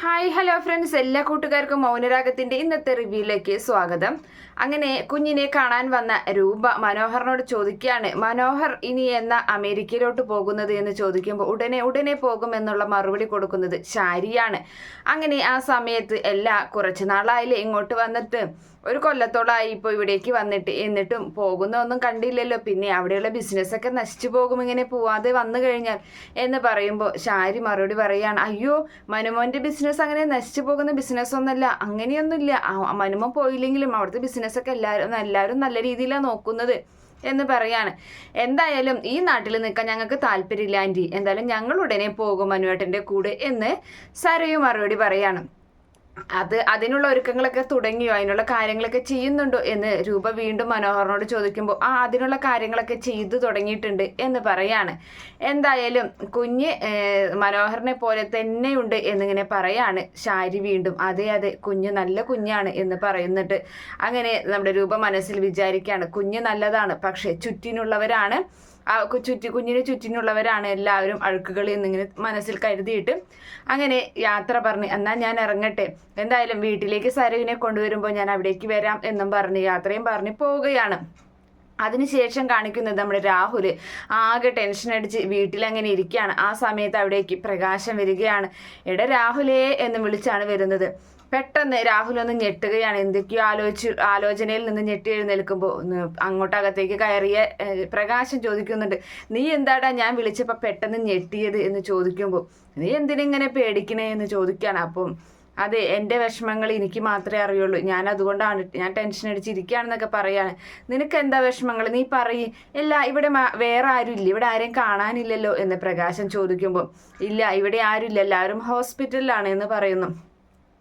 Hi hello friends എല്ലാ കൂട്ടുകാർക്കും മൗനരാഗത്തിന്റെ ഇന്നത്തെ റിവ്യൂയിലേക്ക് സ്വാഗതം. അങ്ങനെ കുഞ്ഞിനെ കാണാൻ വന്ന രൂപ മനോഹറിനോട് ചോദിക്കുകയാണ് മനോഹർ ഇനി എന്ന അമേരിക്കയിലോട്ട് പോകുന്നത്? എന്ന് ചോദിക്കുമ്പോൾ ഉടനെ ഉടനെ പോകുമെന്നുള്ള മറുപടി കൊടുക്കുന്നത് ശാരിയാണ്. അങ്ങനെ ആ സമയത്ത് എല്ലാ കുറച്ച് നാളായില്ലേ ഇങ്ങോട്ട് വന്നിട്ട്. ഒരു കൊല്ലത്തോളായി ഇപ്പോൾ ഇവിടേക്ക് വന്നിട്ട് എന്നിട്ടും പോകുന്ന ഒന്നും കണ്ടില്ലല്ലോ. പിന്നെ അവിടെയുള്ള ബിസിനസ്സൊക്കെ നശിച്ചു പോകും ഇങ്ങനെ പോവാതെ വന്നു കഴിഞ്ഞാൽ എന്ന് പറയുമ്പോൾ ശാരി മറുപടി പറയുകയാണ് അയ്യോ മനുമോന്റെ ബിസിനസ് അങ്ങനെ നശിച്ചു പോകുന്ന ബിസിനസ് ഒന്നല്ല. അങ്ങനെയൊന്നുമില്ല. മനുമ പോയില്ലെങ്കിലും അവിടുത്തെ ബിസിനസ്സൊക്കെ എല്ലാവരും എല്ലാവരും നല്ല രീതിയിലാണ് നോക്കുന്നത് എന്ന് പറയാണ്. എന്തായാലും ഈ നാട്ടിൽ നിൽക്കാൻ ഞങ്ങൾക്ക് താല്പര്യമില്ല എന്തായാലും ഞങ്ങൾ ഉടനെ പോകും മനുവേട്ടന്റെ കൂടെ എന്ന് സരയു മറുപടി പറയാണ്. അത് അതിനുള്ള ഒരുക്കങ്ങളൊക്കെ തുടങ്ങിയോ? അതിനുള്ള കാര്യങ്ങളൊക്കെ ചെയ്യുന്നുണ്ടോ? എന്ന് രൂപ വീണ്ടും മനോഹറിനോട് ചോദിക്കുമ്പോൾ ആ അതിനുള്ള കാര്യങ്ങളൊക്കെ ചെയ്തു തുടങ്ങിയിട്ടുണ്ട് എന്ന് പറയാണ്. എന്തായാലും കുഞ്ഞ് മനോഹറിനെ പോലെ തന്നെയുണ്ട് എന്നിങ്ങനെ പറയാണ് ശാരി വീണ്ടും. അതെ അതെ കുഞ്ഞ് നല്ല കുഞ്ഞാണ് എന്ന് പറയുന്നിട്ട് അങ്ങനെ നമ്മുടെ രൂപ മനസ്സിൽ വിചാരിക്കുകയാണ് കുഞ്ഞ് നല്ലതാണ് പക്ഷേ ചുറ്റിനുള്ളവരാണ് ആ ചുറ്റി കുഞ്ഞിന് ചുറ്റിനുള്ളവരാണ് എല്ലാവരും അഴുക്കുകൾ എന്നിങ്ങനെ മനസ്സിൽ കരുതിയിട്ട് അങ്ങനെ യാത്ര പറഞ്ഞ് എന്നാൽ ഞാൻ ഇറങ്ങട്ടെ. എന്തായാലും വീട്ടിലേക്ക് സരവിനെ കൊണ്ടുവരുമ്പോൾ ഞാൻ അവിടേക്ക് വരാം എന്നും പറഞ്ഞ് യാത്രയും പറഞ്ഞ് പോവുകയാണ്. അതിനുശേഷം കാണിക്കുന്നത് നമ്മുടെ രാഹുൽ ആകെ ടെൻഷൻ അടിച്ച് വീട്ടിലങ്ങനെ ഇരിക്കുകയാണ്. ആ സമയത്ത് അവിടേക്ക് പ്രകാശം വരികയാണ്. എടാ രാഹുലേ എന്ന് വിളിച്ചാണ് വരുന്നത്. പെട്ടെന്ന് രാഹുൽ ഒന്ന് ഞെട്ടുകയാണ്. എന്തൊക്കെയോ ആലോചിച്ച് ആലോചനയിൽ നിന്ന് ഞെട്ടി എഴുന്നേൽക്കുമ്പോൾ അങ്ങോട്ടകത്തേക്ക് കയറിയ പ്രകാശം ചോദിക്കുന്നുണ്ട് നീ എന്താടാ ഞാൻ വിളിച്ചപ്പോൾ പെട്ടെന്ന് ഞെട്ടിയത്? എന്ന് ചോദിക്കുമ്പോൾ നീ എന്തിനിങ്ങനെ പേടിക്കണേ? എന്ന് ചോദിക്കുകയാണ് അപ്പം അതെ എന്റെ വിഷമങ്ങൾ എനിക്ക് മാത്രമേ അറിയുള്ളൂ. ഞാൻ അതുകൊണ്ടാണ് ഞാൻ ടെൻഷൻ അടിച്ചിരിക്കുകയാണെന്നൊക്കെ പറയാണ്. നിനക്ക് എന്താ വിഷമങ്ങൾ? നീ പറയ്. ഇല്ല ഇവിടെ വേറെ ആരും ഇല്ല. ഇവിടെ ആരെയും കാണാനില്ലല്ലോ? എന്ന് പ്രകാശം ചോദിക്കുമ്പോൾ ഇല്ല ഇവിടെ ആരും ഇല്ല. എല്ലാവരും ഹോസ്പിറ്റലിലാണ് എന്ന് പറയുന്നു.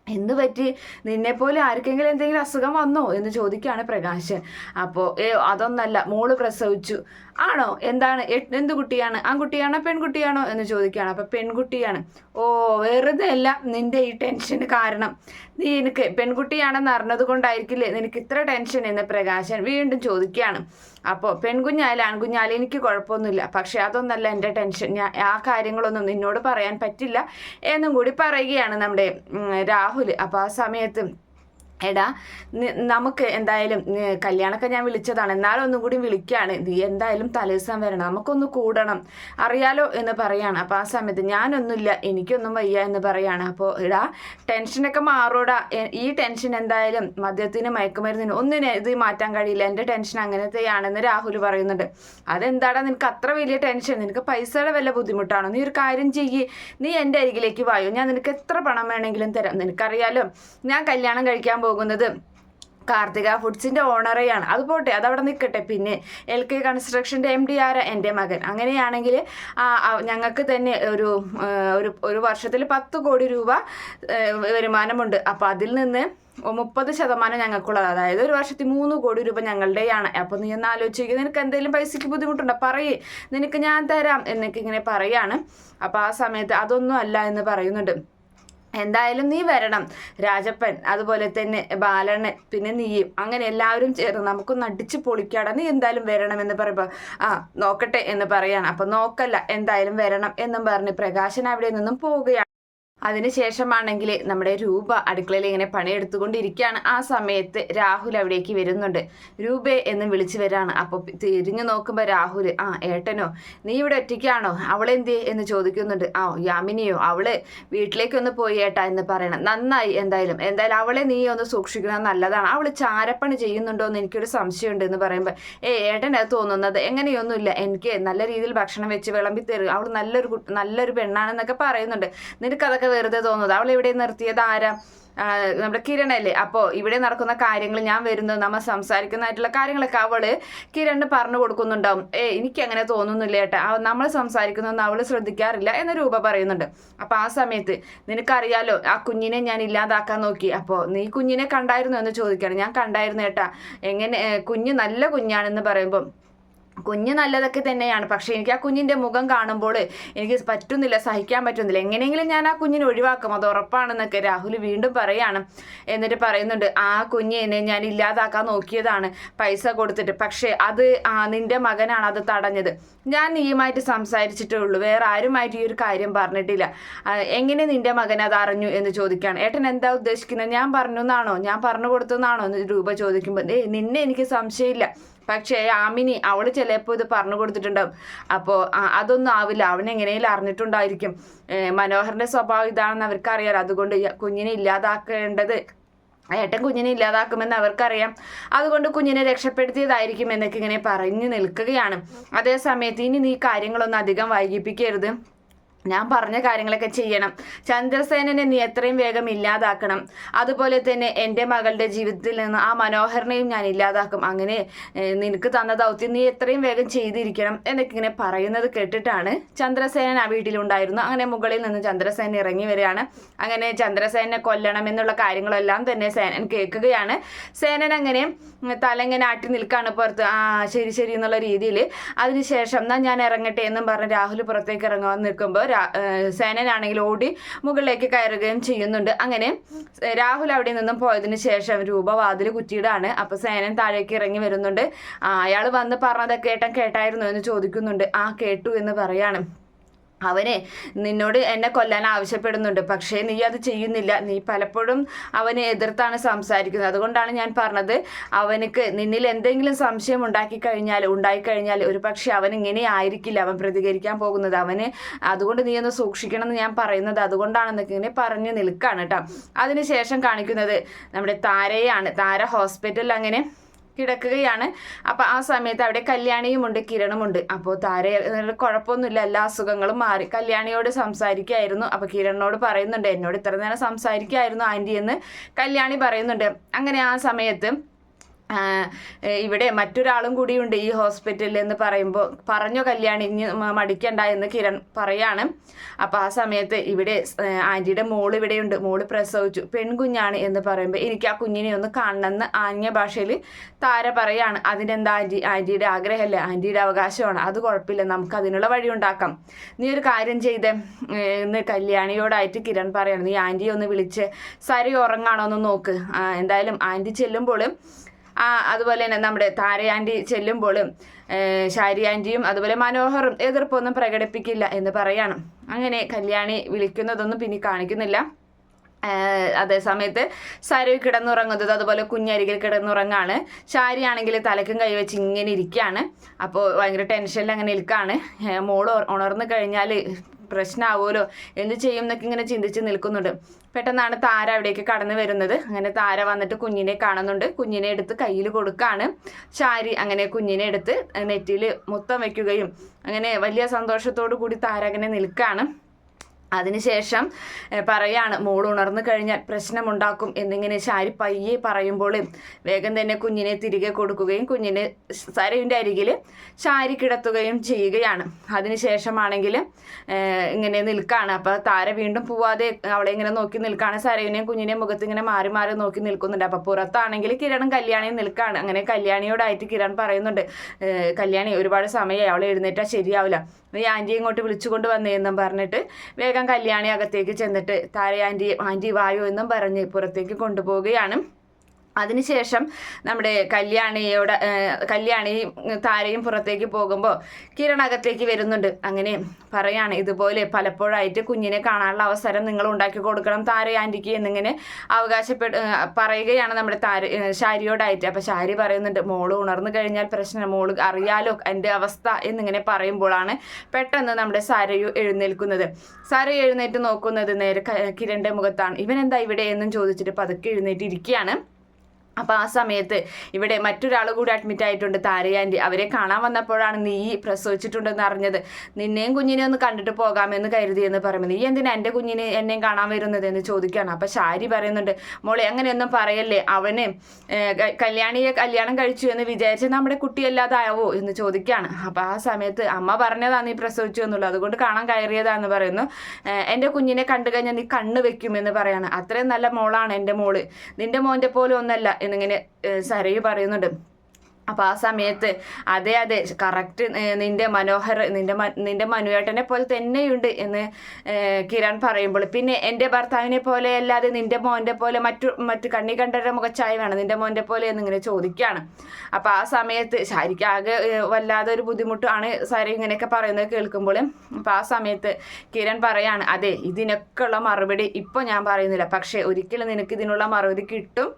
എന്ത് പറ്റി? നിന്നെപ്പോലെ ആർക്കെങ്കിലും എന്തെങ്കിലും അസുഖം വന്നോ? എന്ന് ചോദിക്കുകയാണ് പ്രകാശ് അപ്പോൾ ഏ അതൊന്നല്ല മോൾ പ്രസവിച്ചു. ആണോ? എന്താണ്? എന്ത് കുട്ടിയാണ്? ആൺകുട്ടിയാണോ പെൺകുട്ടിയാണോ? എന്ന് ചോദിക്കുകയാണ്. അപ്പോൾ പെൺകുട്ടിയാണ്. ഓ വെറുതെ അല്ല നിന്റെ ഈ ടെൻഷന് കാരണം. നീ എനിക്ക് പെൺകുട്ടിയാണെന്ന് അറിഞ്ഞത് കൊണ്ടായിരിക്കില്ലേ നിനക്ക് ഇത്ര ടെൻഷൻ എന്ന് പ്രകാശൻ വീണ്ടും ചോദിക്കുകയാണ്. അപ്പോൾ പെൺകുഞ്ഞായാലും ആൺകുഞ്ഞായാലും എനിക്ക് കുഴപ്പമൊന്നുമില്ല. പക്ഷേ അതൊന്നല്ല എന്റെ ടെൻഷൻ. ഞാൻ ആ കാര്യങ്ങളൊന്നും നിന്നോട് പറയാൻ പറ്റില്ല എന്നും കൂടി പറയുകയാണ് നമ്മുടെ രാഹുൽ അപ്പോൾ ആ സമയത്ത് എടാ നമുക്ക് എന്തായാലും കല്യാണമൊക്കെ ഞാൻ വിളിച്ചതാണ്. എന്നാലും ഒന്നും കൂടി വിളിക്കുകയാണ് നീ എന്തായാലും തലേദിവസം വരണം. നമുക്കൊന്ന് കൂടണം. അറിയാലോ എന്ന് പറയാണ്. അപ്പോൾ ആ സമയത്ത് ഞാനൊന്നുമില്ല. എനിക്കൊന്നും വയ്യ എന്ന് പറയാണ്. അപ്പോൾ എടാ ടെൻഷനൊക്കെ മാറൂടാ. ഈ ടെൻഷൻ എന്തായാലും മദ്യത്തിന് മയക്കുമരുന്നിന് ഒന്നിനെ ഇത് മാറ്റാൻ കഴിയില്ല. എന്റെ ടെൻഷൻ അങ്ങനത്തെയാണെന്ന് രാഹുൽ പറയുന്നുണ്ട്. അതെന്താടാ? നിനക്ക് അത്ര വലിയ ടെൻഷൻ? നിനക്ക് പൈസയുടെ വല്ല ബുദ്ധിമുട്ടാണോ? നീ ഒരു കാര്യം ചെയ്യ്. നീ എന്റെ അരികിലേക്ക് വായോ. ഞാൻ നിനക്ക് എത്ര പണം വേണമെങ്കിലും തരാം. നിനക്കറിയാലോ ഞാൻ കല്യാണം കഴിക്കാൻ പോകുന്നത്. കാർത്തിക ഫുഡ്സിന്റെ ഓണറെയാണ്. അത് പോട്ടെ അതവിടെ നിൽക്കട്ടെ. പിന്നെ എൽ കെ കൺസ്ട്രക്ഷന്റെ എം ഡി ആരാ? എന്റെ മകൻ. അങ്ങനെയാണെങ്കിൽ ഞങ്ങൾക്ക് തന്നെ ഒരു ഒരു ഒരു വർഷത്തിൽ പത്ത് കോടി രൂപ വരുമാനമുണ്ട്. അപ്പോൾ അതിൽ നിന്ന് മുപ്പത് ശതമാനം ഞങ്ങൾക്കുള്ളത്. അതായത് ഒരു വർഷത്തിൽ മൂന്ന് കോടി രൂപ ഞങ്ങളുടെയാണ്. അപ്പോൾ നീ ഒന്ന് ആലോചിക്കുക നിനക്ക് എന്തെങ്കിലും പൈസയ്ക്ക് ബുദ്ധിമുട്ടുണ്ടോ? പറയേ. നിനക്ക് ഞാൻ തരാം എന്നൊക്കെ ഇങ്ങനെ പറയാണ്. അപ്പോൾ ആ സമയത്ത് അതൊന്നും അല്ല എന്ന് പറയുന്നുണ്ട്. എന്തായാലും നീ വരണം. രാജപ്പൻ അതുപോലെ തന്നെ ബാലണ്ണൻ പിന്നെ നീയും അങ്ങനെ എല്ലാവരും ചേർന്ന് നമുക്കൊന്ന് അടിച്ച് പൊളിക്കാടാ. നീ എന്തായാലും വരണം എന്ന് പറയുമ്പോൾ ആ നോക്കട്ടെ എന്ന് പറയാണ്. അപ്പം നോക്കല്ല എന്തായാലും വരണം എന്നും പറഞ്ഞ് പ്രകാശൻ അവിടെ നിന്നും പോവുകയാണ്. അതിനുശേഷമാണെങ്കിൽ നമ്മുടെ രൂപ അടുക്കളയിൽ ഇങ്ങനെ പണിയെടുത്തുകൊണ്ടിരിക്കുകയാണ്. ആ സമയത്ത് രാഹുൽ അവിടേക്ക് വരുന്നുണ്ട്. രൂപേ എന്ന് വിളിച്ചു വരാണ്. അപ്പോൾ തിരിഞ്ഞു നോക്കുമ്പോൾ രാഹുൽ ആ ഏട്ടനോ നീ ഇവിടെ ഒറ്റയ്ക്കാണോ? അവളെന്ത് എന്ന് ചോദിക്കുന്നുണ്ട്. ആ യാമിനിയോ അവൾ വീട്ടിലേക്കൊന്ന് പോയി ഏട്ടാ എന്ന് പറയണം. നന്നായി എന്തായാലും. എന്തായാലും അവളെ നീ ഒന്ന് സൂക്ഷിക്കുന്നത് നല്ലതാണ്. അവൾ ചാരപ്പണി ചെയ്യുന്നുണ്ടോ എന്ന് എനിക്കൊരു സംശയമുണ്ട് എന്ന് പറയുമ്പോൾ ഏ ഏട്ടൻ അത് തോന്നുന്നത് എങ്ങനെയൊന്നുമില്ല. എനിക്ക് നല്ല രീതിയിൽ ഭക്ഷണം വെച്ച് വിളമ്പി തരും. അവൾ നല്ലൊരു നല്ലൊരു പെണ്ണാണെന്നൊക്കെ പറയുന്നുണ്ട്. നിനക്കതൊക്കെ വെറുതെ തോന്നുന്നത്. അവൾ ഇവിടെ നിർത്തിയത് ആരാ? നമ്മുടെ കിരണല്ലേ. അപ്പോൾ ഇവിടെ നടക്കുന്ന കാര്യങ്ങൾ ഞാൻ വരുന്നത് നമ്മൾ സംസാരിക്കുന്നതായിട്ടുള്ള കാര്യങ്ങളൊക്കെ അവൾ കിരണ് പറഞ്ഞു കൊടുക്കുന്നുണ്ടാവും. ഏ എനിക്ക് അങ്ങനെ തോന്നുന്നില്ല ഏട്ടാ. നമ്മൾ സംസാരിക്കുന്നൊന്നും അവൾ ശ്രദ്ധിക്കാറില്ല എന്ന രൂപ പറയുന്നുണ്ട്. അപ്പോൾ ആ സമയത്ത് നിനക്കറിയാലോ ആ കുഞ്ഞിനെ ഞാൻ ഇല്ലാതാക്കാൻ നോക്കി. അപ്പോൾ നീ കുഞ്ഞിനെ കണ്ടായിരുന്നു എന്ന് ചോദിക്കുകയാണ്. ഞാൻ കണ്ടായിരുന്നു ഏട്ടാ. എങ്ങനെ കുഞ്ഞ് നല്ല കുഞ്ഞാണെന്ന് പറയുമ്പം കുഞ്ഞ് നല്ലതൊക്കെ തന്നെയാണ്. പക്ഷെ എനിക്ക് ആ കുഞ്ഞിന്റെ മുഖം കാണുമ്പോൾ എനിക്ക് പറ്റുന്നില്ല സഹിക്കാൻ പറ്റുന്നില്ല. എങ്ങനെയെങ്കിലും ഞാൻ ആ കുഞ്ഞിനെ ഒഴിവാക്കും. അത് ഉറപ്പാണെന്നൊക്കെ രാഹുൽ വീണ്ടും പറയാണ്. എന്നിട്ട് പറയുന്നുണ്ട് ആ കുഞ്ഞിനെ ഞാൻ ഇല്ലാതാക്കാൻ നോക്കിയതാണ് പൈസ കൊടുത്തിട്ട്. പക്ഷേ അത് ആ നിന്റെ മകനാണ് അത് തടഞ്ഞത്. ഞാൻ നീയുമായിട്ട് സംസാരിച്ചിട്ടേ ഉള്ളൂ. വേറെ ആരുമായിട്ട് ഈ ഒരു കാര്യം പറഞ്ഞിട്ടില്ല. എങ്ങനെ നിന്റെ മകൻ അത് അറിഞ്ഞു? എന്ന് ചോദിക്കുകയാണ്. ഏട്ടൻ എന്താ ഉദ്ദേശിക്കുന്നത്? ഞാൻ പറഞ്ഞു എന്നാണോ? ഞാൻ പറഞ്ഞു കൊടുത്തെന്നാണോ എന്ന് രൂപ ചോദിക്കുമ്പോൾ ഏ നിന്നെ എനിക്ക് സംശയമില്ല. പക്ഷേ ആമിനി അവൾ ചിലപ്പോൾ ഇത് പറഞ്ഞു കൊടുത്തിട്ടുണ്ടാവും. അപ്പോൾ അതൊന്നും ആവില്ല. അവൻ എങ്ങനെയും അറിഞ്ഞിട്ടുണ്ടായിരിക്കും. മനോഹറിന്റെ സ്വഭാവം ഇതാണെന്ന് അവർക്കറിയാലോ. അതുകൊണ്ട് കുഞ്ഞിനെ ഇല്ലാതാക്കേണ്ടത് ഏട്ടൻ കുഞ്ഞിനെ ഇല്ലാതാക്കുമെന്ന് അവർക്കറിയാം. അതുകൊണ്ട് കുഞ്ഞിനെ രക്ഷപ്പെടുത്തിയതായിരിക്കും എന്നൊക്കെ ഇങ്ങനെ പറഞ്ഞു നിൽക്കുകയാണ്. അതേ സമയത്ത് ഇനി നീ കാര്യങ്ങളൊന്നും അധികം വൈകിപ്പിക്കരുത്. ഞാൻ പറഞ്ഞ കാര്യങ്ങളൊക്കെ ചെയ്യണം. ചന്ദ്രസേനനെ നീ എത്രയും വേഗം ഇല്ലാതാക്കണം. അതുപോലെ തന്നെ എന്റെ മകളുടെ ജീവിതത്തിൽ നിന്ന് ആ മനോഹരനെയും ഞാൻ ഇല്ലാതാക്കും. അങ്ങനെ നിനക്ക് തന്ന ദൗത്യം നീ എത്രയും വേഗം ചെയ്തിരിക്കണം എന്നൊക്കെ ഇങ്ങനെ പറയുന്നത് കേട്ടിട്ടാണ് ചന്ദ്രസേനൻ ആ വീട്ടിലുണ്ടായിരുന്നു. അങ്ങനെ മുകളിൽ നിന്ന് ചന്ദ്രസേന ഇറങ്ങി വരികയാണ്. അങ്ങനെ ചന്ദ്രസേനെ കൊല്ലണം എന്നുള്ള കാര്യങ്ങളെല്ലാം തന്നെ സേനൻ കേൾക്കുകയാണ്. സേനൻ അങ്ങനെ തലങ്ങനെ ആട്ടി നിൽക്കുകയാണ് പുറത്ത്. ആ ശരി ശരി എന്നുള്ള രീതിയിൽ. അതിനുശേഷം എന്നാൽ ഞാൻ ഇറങ്ങട്ടെ എന്നും പറഞ്ഞ് രാഹുൽ പുറത്തേക്ക് ഇറങ്ങാൻ നിൽക്കുമ്പോൾ സേനനാണെങ്കിൽ ഓടി മുകളിലേക്ക് കയറുകയും ചെയ്യുന്നുണ്ട്. അങ്ങനെ രാഹുൽ അവിടെ നിന്നും പോയതിന് ശേഷം രൂപ വാതിൽ കുറ്റിയിടാണ്. അപ്പോൾ സേനൻ താഴേക്ക് ഇറങ്ങി വരുന്നുണ്ട്. അയാൾ വന്ന് പറഞ്ഞതൊക്കെ ഏട്ടൻ കേട്ടായിരുന്നു എന്ന് ചോദിക്കുന്നുണ്ട്. ആ കേട്ടു എന്ന് പറയാണ്. അവനെ നിന്നോട് എന്നെ കൊല്ലാൻ ആവശ്യപ്പെടുന്നുണ്ട്. പക്ഷേ നീ അത് ചെയ്യുന്നില്ല. നീ പലപ്പോഴും അവനെ എതിർത്താണ് സംസാരിക്കുന്നത്. അതുകൊണ്ടാണ് ഞാൻ പറഞ്ഞത് അവനക്ക് നിന്നിൽ എന്തെങ്കിലും സംശയം ഉണ്ടാക്കി കഴിഞ്ഞാൽ ഉണ്ടായിക്കഴിഞ്ഞാൽ ഒരു പക്ഷേ അവൻ ഇങ്ങനെ ആയിരിക്കില്ല. അവൻ പ്രതികരിക്കാൻ പോകുന്നത്. അവന് അതുകൊണ്ട് നീ ഒന്ന് സൂക്ഷിക്കണം എന്ന് ഞാൻ പറയുന്നത് അതുകൊണ്ടാണെന്നൊക്കെ ഇങ്ങനെ പറഞ്ഞു നിൽക്കുകയാണ് കേട്ടോ അതിനുശേഷം കാണിക്കുന്നത് നമ്മുടെ താരയാണ് താര ഹോസ്പിറ്റലിൽ അങ്ങനെ കിടക്കുകയാണ്. അപ്പോൾ ആ സമയത്ത് അവിടെ കല്യാണിയുമുണ്ട് കിരണുമുണ്ട്. അപ്പോൾ താര കുഴപ്പമൊന്നുമില്ല. എല്ലാ അസുഖങ്ങളും മാറി. കല്യാണിയോട് സംസാരിക്കായിരുന്നു അപ്പോൾ കിരണിനോട് പറയുന്നുണ്ട് എന്നോട് ഇത്ര നേരം സംസാരിക്കായിരുന്നു ആന്റി എന്ന് കല്യാണി പറയുന്നുണ്ട്. അങ്ങനെ ആ സമയത്ത് ഇവിടെ മറ്റൊരാളും കൂടിയുണ്ട് ഈ ഹോസ്പിറ്റലിൽ എന്ന് പറയുമ്പോൾ പറഞ്ഞു കല്യാണി ഇനി മടിക്കണ്ട എന്ന് കിരൺ പറയാണ്. അപ്പോൾ ആ സമയത്ത് ഇവിടെ ആന്റിയുടെ മോൾ ഇവിടെയുണ്ട്. മോൾ പ്രസവിച്ചു. പെൺകുഞ്ഞാണ് എന്ന് പറയുമ്പോൾ എനിക്ക് ആ കുഞ്ഞിനെ ഒന്ന് കാണണമെന്ന് ആംഗ്യ ഭാഷയിൽ താര പറയാണ്. അതിനെന്താ ആന്റി ആന്റിയുടെ ആഗ്രഹമല്ലേ? ആന്റിയുടെ അവകാശമാണ്. അത് കുഴപ്പമില്ല. നമുക്ക് അതിനുള്ള വഴി ഉണ്ടാക്കാം. നീ ഒരു കാര്യം ചെയ്തേ. എന്ന് കല്യാണിയോടായിട്ട് കിരൺ പറയണം. നീ ആന്റിയെ ഒന്ന് വിളിച്ച് സരി ഉറങ്ങാണോ എന്ന് നോക്ക്. എന്തായാലും ആന്റി ചെല്ലുമ്പോൾ അതുപോലെ തന്നെ നമ്മുടെ താരയാന്റി ചെല്ലുമ്പോഴും ശാരിയാന്റിയും അതുപോലെ മനോഹറും എതിർപ്പൊന്നും പ്രകടിപ്പിക്കില്ല എന്ന് പറയാണ്. അങ്ങനെ കല്യാണി വിളിക്കുന്നതൊന്നും പിന്നെ കാണിക്കുന്നില്ല. അതേ സമയത്ത് കിടന്നുറങ്ങുന്നത് അതുപോലെ കുഞ്ഞരികിൽ കിടന്നുറങ്ങാണ്. ശാരി ആണെങ്കിൽ തലക്കും കൈവച്ച് ഇങ്ങനെ ഇരിക്കുകയാണ് അപ്പോൾ ഭയങ്കര ടെൻഷനിൽ അങ്ങനെ നിൽക്കുകയാണ് മോൾ ഉണർന്നു കഴിഞ്ഞാൽ പ്രശ്നമാവുമല്ലോ എന്ത് ചെയ്യും എന്നൊക്കെ ഇങ്ങനെ ചിന്തിച്ച് നിൽക്കുന്നുണ്ട്. പെട്ടെന്നാണ് താര അവിടേക്ക് കടന്നു വരുന്നത്. അങ്ങനെ താര വന്നിട്ട് കുഞ്ഞിനെ കാണുന്നുണ്ട്. കുഞ്ഞിനെ എടുത്ത് കയ്യിൽ കൊടുക്കുകയാണ് ചാരി അങ്ങനെ കുഞ്ഞിനെ എടുത്ത് നെറ്റിയിൽ മുത്തം വയ്ക്കുകയും അങ്ങനെ വലിയ സന്തോഷത്തോടു കൂടി താര അങ്ങനെ നിൽക്കുകയാണ് അതിനുശേഷം പറയാണ് മോൾ ഉണർന്നു കഴിഞ്ഞാൽ പ്രശ്നമുണ്ടാക്കും എന്നിങ്ങനെ ശാരി പയ്യെ പറയുമ്പോൾ വേഗം തന്നെ കുഞ്ഞിനെ തിരികെ കൊടുക്കുകയും കുഞ്ഞിനെ സരവിന്റെ അരികിൽ ശാരി കിടത്തുകയും ചെയ്യുകയാണ്. അതിനുശേഷമാണെങ്കിൽ ഇങ്ങനെ നിൽക്കുകയാണ് അപ്പോൾ താര വീണ്ടും പോവാതെ അവളെ ഇങ്ങനെ നോക്കി നിൽക്കുകയാണ് സരയുനെയും കുഞ്ഞിനെയും മുഖത്ത് ഇങ്ങനെ മാറി മാറി നോക്കി നിൽക്കുന്നുണ്ട്. അപ്പോൾ പുറത്താണെങ്കിൽ കിരണും കല്യാണിയും നിൽക്കുകയാണ് അങ്ങനെ കല്യാണിയോടായിട്ട് കിരൺ പറയുന്നുണ്ട് കല്യാണി ഒരുപാട് സമയമായി അവൾ എഴുന്നേറ്റാൽ ശരിയാവില്ല. നീ ആന്റി ഇങ്ങോട്ട് വിളിച്ചുകൊണ്ട് വന്നേന്നും പറഞ്ഞിട്ട് വേഗം കല്യാണി അകത്തേക്ക് ചെന്നിട്ട് താര ആന്റി ആന്റി വായു എന്നും പറഞ്ഞ് പുറത്തേക്ക് കൊണ്ടുപോവുകയാണ്. അതിനുശേഷം നമ്മുടെ കല്യാണിയോട് കല്യാണി താരയും പുറത്തേക്ക് പോകുമ്പോൾ കിരൺ അകത്തേക്ക് വരുന്നുണ്ട്. അങ്ങനെ പറയാണ് ഇതുപോലെ പലപ്പോഴായിട്ട് കുഞ്ഞിനെ കാണാനുള്ള അവസരം നിങ്ങൾ ഉണ്ടാക്കി കൊടുക്കണം താര ആന്റിക്ക് എന്നിങ്ങനെ അവകാശപ്പെട്ട് പറയുകയാണ് നമ്മുടെ താര ശാരിയോടായിട്ട്. അപ്പോൾ ശാരി പറയുന്നുണ്ട് മോൾ ഉണർന്നു കഴിഞ്ഞാൽ പ്രശ്നം മോൾ അറിയാലോ എന്റെ അവസ്ഥ എന്നിങ്ങനെ പറയുമ്പോഴാണ് പെട്ടെന്ന് നമ്മുടെ സരയു എഴുന്നേൽക്കുന്നത്. സാര എഴുന്നേറ്റ് നോക്കുന്നത് നേരെ കിരണിന്റെ മുഖത്താണ്. ഇവൻ എന്താ ഇവിടെ? എന്നും ചോദിച്ചിട്ട് പതുക്കെ എഴുന്നേറ്റ് ഇരിക്കുകയാണ് അപ്പോൾ ആ സമയത്ത് ഇവിടെ മറ്റൊരാൾ കൂടി അഡ്മിറ്റ് ആയിട്ടുണ്ട് താരയാന്റി അവരെ കാണാൻ വന്നപ്പോഴാണ് നീ പ്രസവിച്ചിട്ടുണ്ടെന്ന് അറിഞ്ഞത്. നിന്നെയും കുഞ്ഞിനെ ഒന്ന് കണ്ടിട്ട് പോകാമെന്ന് കരുതിയെന്ന് പറയുമ്പോൾ നീ എന്തിനാ എന്റെ കുഞ്ഞിനെ എന്നെയും കാണാൻ വരുന്നത്? എന്ന് ചോദിക്കുകയാണ്. അപ്പോൾ ശാരി പറയുന്നുണ്ട് മോളെ അങ്ങനെയൊന്നും പറയല്ലേ. അവന് കല്യാണിയെ കല്യാണം കഴിച്ചു എന്ന് വിചാരിച്ച് നമ്മുടെ കുട്ടിയല്ലാതാവോ എന്ന് ചോദിക്കുകയാണ്. അപ്പോൾ ആ സമയത്ത് അമ്മ പറഞ്ഞതാണ് നീ പ്രസവിച്ചു എന്നുള്ളത്. അതുകൊണ്ട് കാണാൻ കയറിയതാന്ന് പറയുന്നു. എന്റെ കുഞ്ഞിനെ കണ്ടു കഴിഞ്ഞാൽ നീ കണ്ണ് വെക്കുമെന്ന് പറയാണ്. അത്രയും നല്ല മോളാണ് എന്റെ മോൾ. നിന്റെ മോന്റെ പോലെ ഒന്നല്ല. എന്നിങ്ങനെ സരയു പറയുന്നുണ്ട്. അപ്പോൾ ആ സമയത്ത് അതെ അതെ കറക്റ്റ് നിന്റെ മനോഹർ നിന്റെ നിന്റെ മനുവേട്ടനെ പോലെ തന്നെയുണ്ട് എന്ന് കിരൺ പറയുമ്പോൾ. പിന്നെ എന്റെ ഭർത്താവിനെ പോലെ അല്ലാതെ നിന്റെ മോന്റെ പോലെ മറ്റു മറ്റു കണ്ണി കണ്ടരുടെ മുഖച്ചായ വേണം. നിന്റെ മോന്റെ പോലെ എന്നിങ്ങനെ ചോദിക്കുകയാണ്. അപ്പോൾ ആ സമയത്ത് ശാരിക്ക് ആകെ വല്ലാതെ ഒരു ബുദ്ധിമുട്ടാണ് സാരി ഇങ്ങനെയൊക്കെ പറയുന്നത് കേൾക്കുമ്പോൾ. അപ്പോൾ ആ സമയത്ത് കിരൺ പറയാണ് അതെ ഇതിനൊക്കെ ഉള്ള മറുപടി ഇപ്പോൾ ഞാൻ പറയുന്നില്ല. പക്ഷേ ഒരിക്കലും നിനക്ക് ഇതിനുള്ള മറുപടി കിട്ടും.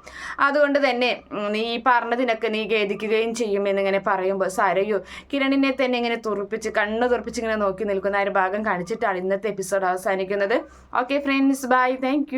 അതുകൊണ്ട് തന്നെ നീ പറഞ്ഞതിനൊക്കെ നീ ഖേദിക്കുകയും ചെയ്യും എന്നിങ്ങനെ പറയുമ്പോൾ സരയു കിരണിനെ തന്നെ ഇങ്ങനെ തുറപ്പിച്ച് കണ്ണ് തുറപ്പിച്ച് ഇങ്ങനെ നോക്കി നിൽക്കുന്ന ഒരു ഭാഗം കാണിച്ചിട്ടാണ് ഇന്നത്തെ എപ്പിസോഡ് അവസാനിക്കുന്നത്. Okay friends bye thank